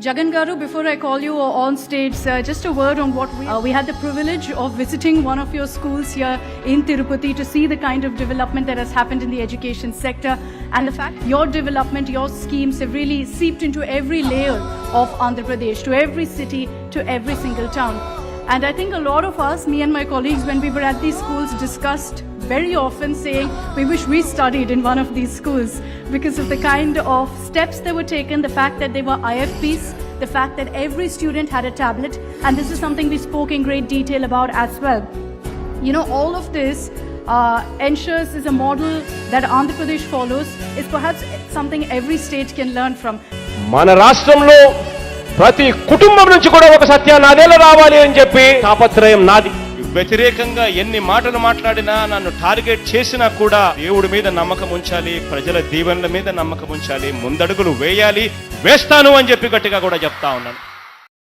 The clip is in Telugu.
Jagan Garu, before I call you on stage, uh, just a word on what we, uh, we had the privilege of visiting one of your schools here in Tirupati to see the kind of development that has happened in the education sector and the fact your development, your schemes have really seeped into every layer of Andhra Pradesh, to every city, to every single town. And I think a lot of us, me and my colleagues, when we were at these schools, discussed very often saying we wish we studied in one of these schools because of the kind of steps that were taken, the fact that they were IFPs, the fact that every student had a tablet, and this is something we spoke in great detail about as well. You know, all of this uh, ensures is a model that Andhra Pradesh follows, is perhaps something every state can learn from. మన రాష్ట్రంలో ప్రతి కుటుంబం నుంచి కూడా ఒక సత్యానాదేలా రావాలి అని చెప్పి తాపత్రయం నాది వ్యతిరేకంగా ఎన్ని మాటలు మాట్లాడినా నన్ను టార్గెట్ చేసినా కూడా దేవుడి మీద నమ్మకం ఉంచాలి ప్రజల దీవెనల మీద నమ్మకం ఉంచాలి ముందడుగులు వేయాలి వేస్తాను అని చెప్పి గట్టిగా కూడా చెప్తా ఉన్నాను.